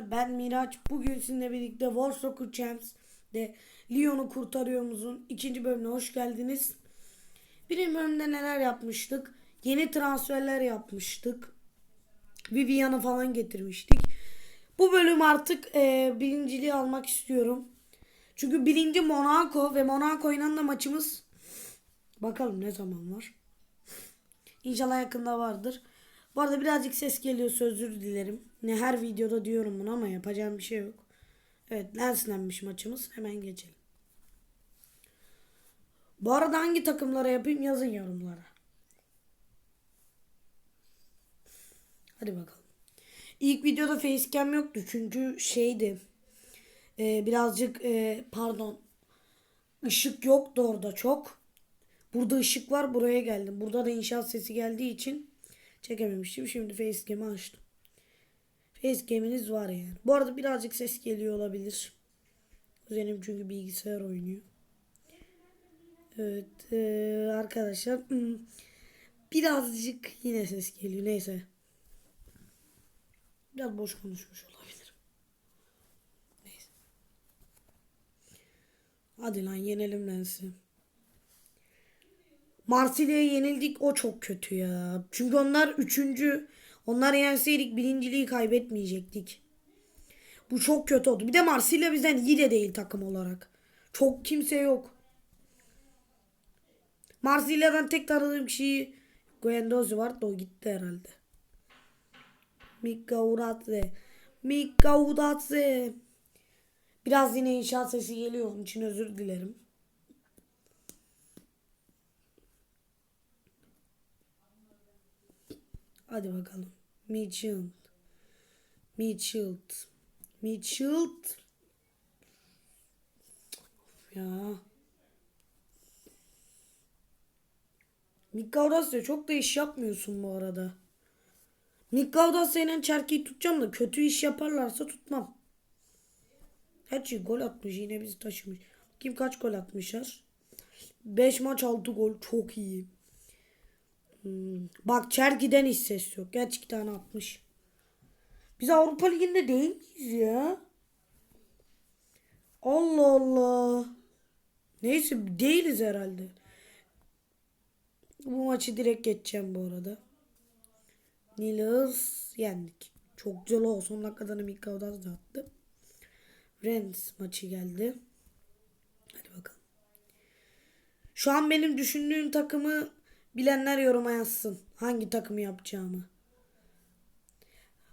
Ben Miraç. Bugün sizinle birlikte War Soccer Champs'de Lyon'u kurtarıyorumuzun ikinci bölümüne hoş geldiniz. Birinci bölümde neler yapmıştık? Yeni transferler yapmıştık. Vivian'ı falan getirmiştik. Bu bölüm artık e, birinciliği almak istiyorum. Çünkü birinci Monaco ve Monaco'yla da maçımız bakalım ne zaman var. İnşallah yakında vardır. Bu arada birazcık ses geliyorsa özür dilerim. Ne her videoda diyorum bunu ama yapacağım bir şey yok. Evet Lens'lenmiş maçımız. Hemen geçelim. Bu arada hangi takımlara yapayım yazın yorumlara. Hadi bakalım. İlk videoda facecam yoktu çünkü şeydi. e, birazcık e, pardon. ışık yoktu orada çok. Burada ışık var buraya geldim. Burada da inşaat sesi geldiği için çekememiştim. Şimdi facecam'i açtım. Facecam'iniz var yani. Bu arada birazcık ses geliyor olabilir. Kuzenim çünkü bilgisayar oynuyor. Evet eee, arkadaşlar hmm, birazcık yine ses geliyor. Neyse. Biraz boş konuşmuş olabilir. Neyse. Hadi lan yenelim Lens'i. Marsilya'ya yenildik o çok kötü ya. Çünkü onlar üçüncü. Onlar yenseydik birinciliği kaybetmeyecektik. Bu çok kötü oldu. Bir de Marsilya bizden iyi de değil takım olarak. Çok kimse yok. Marsilya'dan tek tanıdığım kişi Guendouzi var da o gitti herhalde. Mika Uratze. Biraz yine inşaat sesi geliyor. Onun için özür dilerim. Hadi bakalım. Mitchell. Mitchell. Mitchell. Ya. Mika Aurasya çok da iş yapmıyorsun bu arada. Mika Aurasya ile Çerki'yi tutacağım da kötü iş yaparlarsa tutmam. Her şey gol atmış yine bizi taşımış. Kim kaç gol atmışlar? 5 maç 6 gol çok iyi. Hmm. Bak Çerki'den hiç ses yok. Tane atmış. Biz Avrupa Ligi'nde değil miyiz ya? Allah Allah. Neyse değiliz herhalde. Bu maçı direkt geçeceğim bu arada. Nils yendik. Çok güzel o. Son dakikada da Mika Odaz da attı. Rennes maçı geldi. Hadi bakalım. Şu an benim düşündüğüm takımı bilenler yoruma yazsın. Hangi takımı yapacağımı.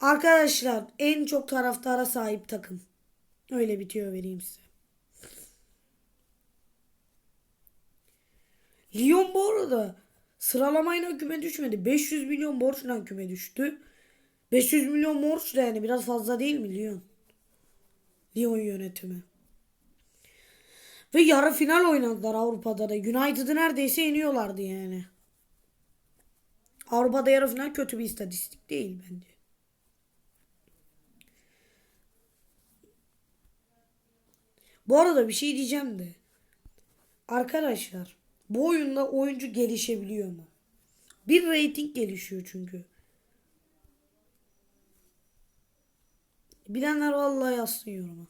Arkadaşlar en çok taraftara sahip takım. Öyle bitiyor vereyim size. Lyon bu arada sıralamayla küme düşmedi. 500 milyon borçla küme düştü. 500 milyon borç da yani biraz fazla değil mi Lyon? Lyon yönetimi. Ve yarı final oynadılar Avrupa'da da. United'ı neredeyse yeniyorlardı yani. Avrupa'da yarı final kötü bir istatistik değil bence. Bu arada bir şey diyeceğim de. Arkadaşlar bu oyunda oyuncu gelişebiliyor mu? Bir rating gelişiyor çünkü. Bilenler vallahi yazsın yoruma.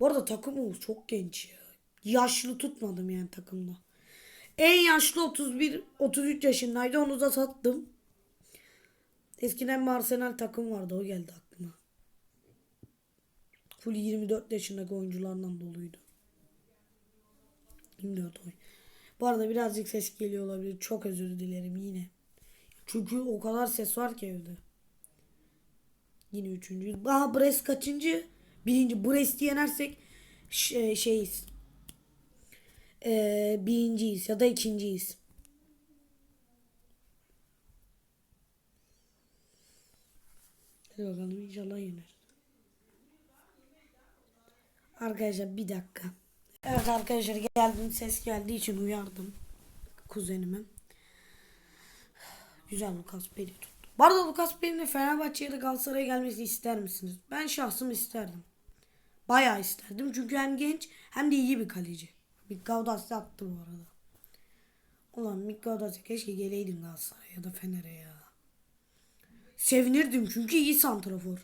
Bu arada takımımız çok genç ya. Yaşlı tutmadım yani takımda. En yaşlı 31 33 yaşındaydı. Onu da sattım. Eskiden bir Arsenal takım vardı. O geldi aklıma. Full 24 yaşındaki oyunculardan doluydu. 24 oy. Bu arada birazcık ses geliyor olabilir. Çok özür dilerim yine. Çünkü o kadar ses var ki evde. Yine üçüncü. Aha Brest kaçıncı? Birinci. Brest'i yenersek şey, şeyiz. Ee, birinciyiz ya da ikinciyiz. Hadi bakalım inşallah yener. Arkadaşlar bir dakika. Evet arkadaşlar geldim ses geldiği için uyardım kuzenime. Güzel Lucas Bey'i tuttu. Bu arada Lucas de Fenerbahçe'ye de Galatasaray'a gelmesini ister misiniz? Ben şahsım isterdim. Bayağı isterdim çünkü hem genç hem de iyi bir kaleci. Mikaudas da attı bu arada. Ulan Mikaudas keşke geleydin Galatasaray'a ya da Fener'e ya. Sevinirdim çünkü iyi santrafor.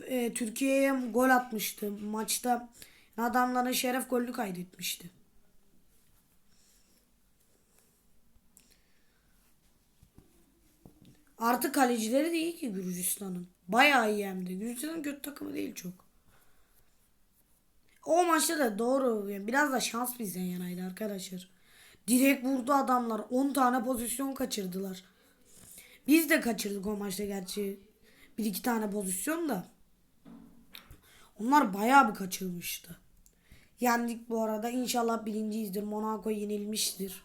e, Türkiye'ye gol atmıştı maçta. Adamların şeref golünü kaydetmişti. Artık kalecileri de iyi ki Gürcistan'ın. Bayağı iyi hem de. Gürcistan'ın kötü takımı değil çok. O maçta da doğru. Biraz da şans bizden yanaydı arkadaşlar. Direkt vurdu adamlar. 10 tane pozisyon kaçırdılar. Biz de kaçırdık o maçta gerçi. Bir iki tane pozisyon da. Onlar bayağı bir kaçırmıştı. Yendik bu arada. İnşallah birinciyizdir. Monaco yenilmiştir.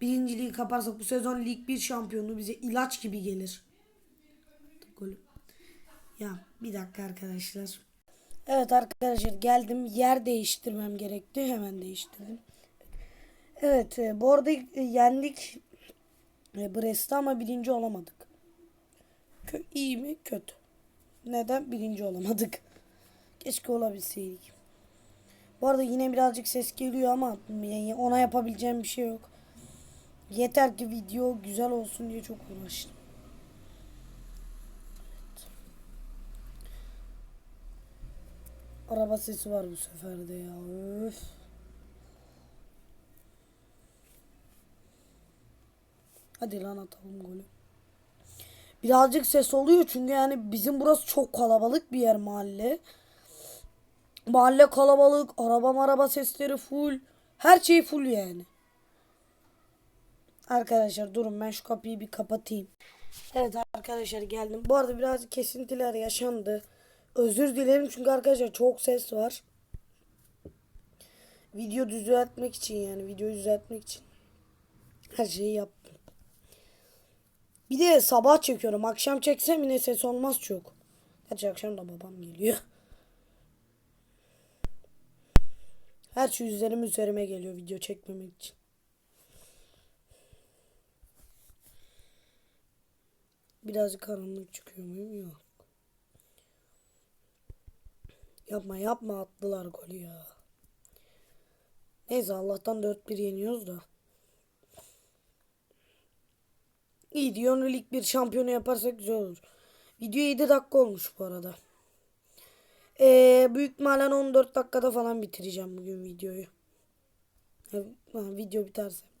Birinciliği kaparsak bu sezon Lig 1 şampiyonu bize ilaç gibi gelir. Ya bir dakika arkadaşlar. Evet arkadaşlar geldim. Yer değiştirmem gerekti. Hemen değiştirdim. Evet e, bu arada e, yendik e, Brest'te ama birinci olamadık. Kö iyi mi? Kötü. Neden? Birinci olamadık. Keşke olabilseydik. Bu arada yine birazcık ses geliyor ama ona yapabileceğim bir şey yok. Yeter ki video güzel olsun diye çok uğraştım. Araba sesi var bu sefer de ya. Öf. Hadi lan atalım golü. Birazcık ses oluyor çünkü yani bizim burası çok kalabalık bir yer mahalle. Mahalle kalabalık, araba araba sesleri full. Her şey full yani. Arkadaşlar durun ben şu kapıyı bir kapatayım. Evet arkadaşlar geldim. Bu arada biraz kesintiler yaşandı. Özür dilerim çünkü arkadaşlar çok ses var. Video düzeltmek için yani videoyu düzeltmek için her şeyi yaptım. Bir de sabah çekiyorum. Akşam çeksem yine ses olmaz çok. Gerçi akşam da babam geliyor. Her şey üzerime üzerime geliyor video çekmemek için. Birazcık karanlık çıkıyor muyum? Yok. Yapma yapma attılar golü ya. Neyse Allah'tan 4-1 yeniyoruz da. İyi diyor lig bir şampiyonu yaparsak güzel olur. Video 7 dakika olmuş bu arada. Ee, büyük ihtimalle 14 dakikada falan bitireceğim bugün videoyu. Ha, video biterse.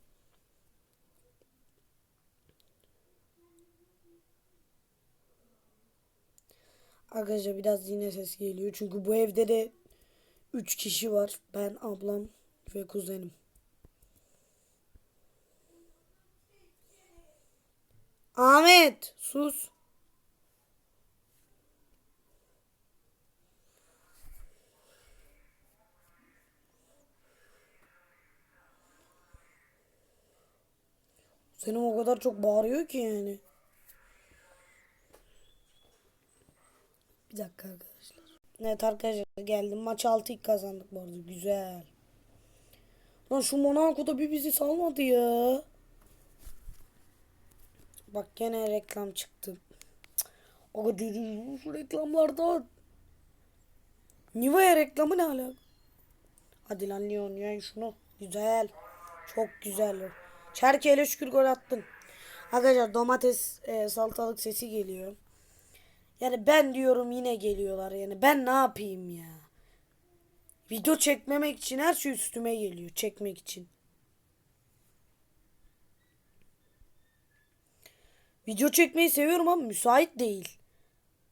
Arkadaşlar biraz yine ses geliyor. Çünkü bu evde de 3 kişi var. Ben, ablam ve kuzenim. Ahmet sus. Senin o kadar çok bağırıyor ki yani. Bir dakika arkadaşlar. Evet arkadaşlar geldim. Maç 6 kazandık bu arada. Güzel. Lan şu Monaco'da bir bizi salmadı ya. Bak gene reklam çıktı. Aga dedim şu reklamlardan. Nivea reklamı ne alaka? Hadi lan Leon yani şunu. Güzel. Çok güzel. Çerkeyle şükür gol attın. Arkadaşlar domates e, salatalık sesi geliyor. Yani ben diyorum yine geliyorlar yani. Ben ne yapayım ya? Video çekmemek için her şey üstüme geliyor. Çekmek için. Video çekmeyi seviyorum ama müsait değil.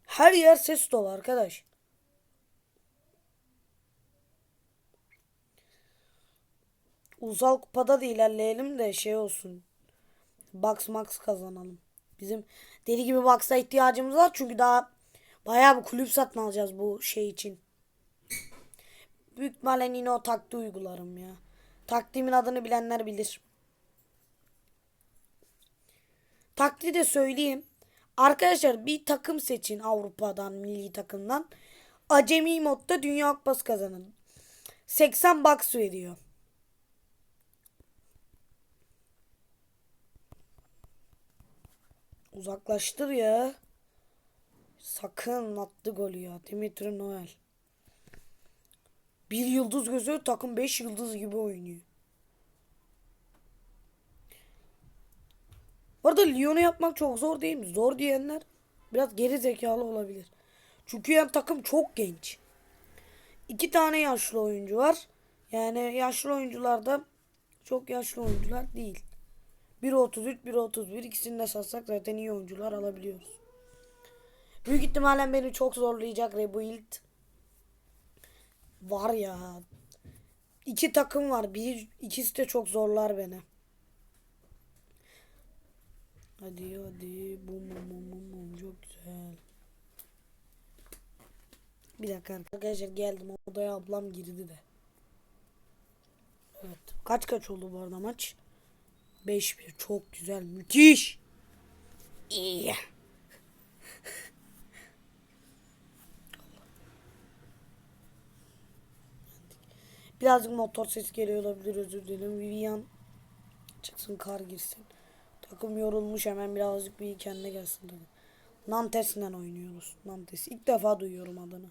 Her yer ses dolu arkadaş. Ulusal kupada da ilerleyelim de şey olsun. Box max kazanalım. Bizim deli gibi box'a ihtiyacımız var çünkü daha bayağı bir kulüp satın alacağız bu şey için. Büyük ihtimalle yine o taktiği uygularım ya. Taktiğimin adını bilenler bilir. Taktiği de söyleyeyim. Arkadaşlar bir takım seçin Avrupa'dan, milli takımdan. Acemi modda Dünya Kupası kazanın. 80 box veriyor. Uzaklaştır ya. Sakın attı golü ya. Dimitri Noel. Bir yıldız gözü takım 5 yıldız gibi oynuyor. Bu arada Lyon'u yapmak çok zor değil mi? Zor diyenler biraz geri zekalı olabilir. Çünkü yan takım çok genç. İki tane yaşlı oyuncu var. Yani yaşlı oyuncular da çok yaşlı oyuncular değil. Biri 33, biri 31. İkisini de satsak zaten iyi oyuncular alabiliyoruz. Büyük ihtimalle beni çok zorlayacak Rebuild. Var ya. İki takım var. Bir, ikisi de çok zorlar beni. Hadi hadi. Bum bum bum bum bum. Çok güzel. Bir dakika arkadaşlar geldim. Odaya ablam girdi de. Evet. Kaç kaç oldu bu arada maç? 5-1. Çok güzel. Müthiş. İyi. Birazcık motor sesi geliyor olabilir özür dilerim. Vivian çıksın kar girsin. Takım yorulmuş hemen birazcık bir kendine gelsin dedi. Nantes'le oynuyoruz. Nantes. İlk defa duyuyorum adını.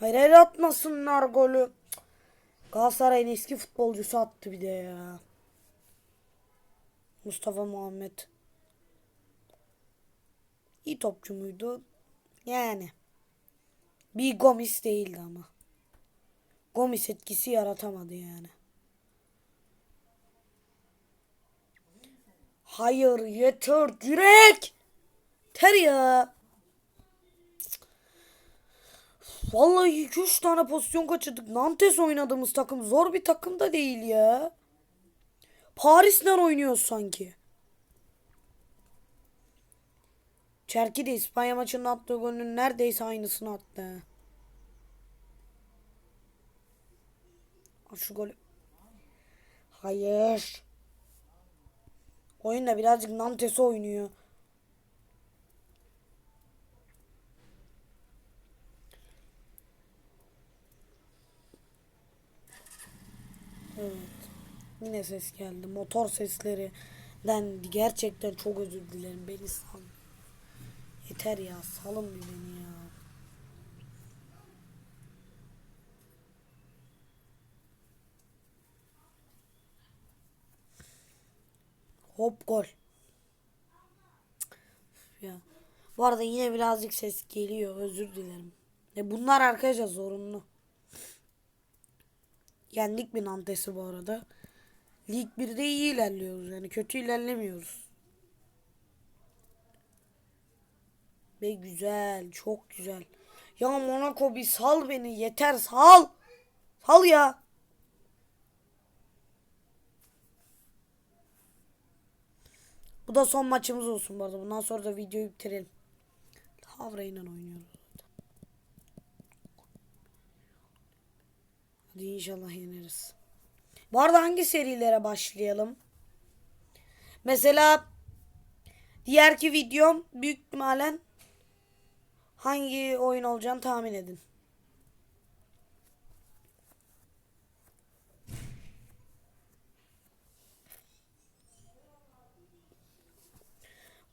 Hayır hayır atmasınlar golü. Galatasaray'ın eski futbolcusu attı bir de ya. Mustafa Muhammed. İyi topçu muydu? Yani. Bir Gomis değildi ama. Gomis etkisi yaratamadı yani. Hayır yeter direkt. Ter ya. Vallahi 2-3 tane pozisyon kaçırdık. Nantes oynadığımız takım zor bir takım da değil ya. Paris'ten oynuyoruz sanki. Çerki de İspanya maçının attığı golün neredeyse aynısını attı. Şu golü. Hayır. Oyunda birazcık Nantes oynuyor. Evet. Yine ses geldi. Motor seslerinden gerçekten çok özür dilerim. Beni sal. Yeter ya. Salın bir beni ya. Hop gol. Ya. Bu arada yine birazcık ses geliyor. Özür dilerim. E bunlar arkadaşlar zorunlu. Yendik bir Nantes'i bu arada. Lig 1'de iyi ilerliyoruz yani kötü ilerlemiyoruz. Ve güzel, çok güzel. Ya Monaco bir sal beni yeter sal. Sal ya. Bu da son maçımız olsun bu arada. Bundan sonra da videoyu bitirelim. Havra ile oynuyoruz. Hadi inşallah yeneriz. Bu arada hangi serilere başlayalım? Mesela diğerki videom büyük ihtimalle hangi oyun olacağını tahmin edin.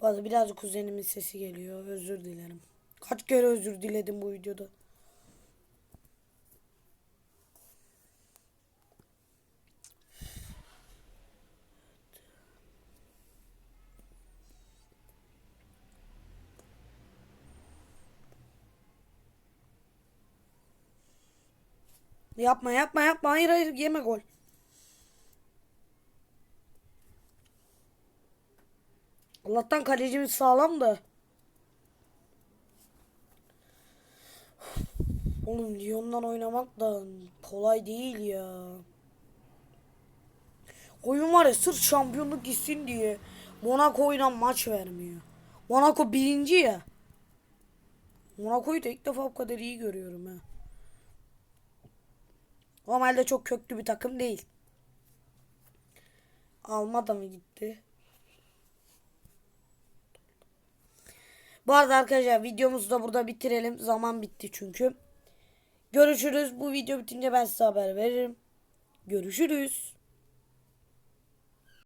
Bu birazcık kuzenimin sesi geliyor. Özür dilerim. Kaç kere özür diledim bu videoda. Yapma yapma yapma. Hayır hayır yeme gol. Allah'tan kalecimiz sağlam da. Oğlum Lyon'dan oynamak da kolay değil ya. Oyun var ya sırf şampiyonluk gitsin diye Monaco'yla maç vermiyor. Monaco birinci ya. Monaco'yu da ilk defa bu kadar iyi görüyorum ha. Normalde çok köklü bir takım değil. Alma da mı gitti? Bu arada arkadaşlar videomuzu da burada bitirelim. Zaman bitti çünkü. Görüşürüz. Bu video bitince ben size haber veririm. Görüşürüz.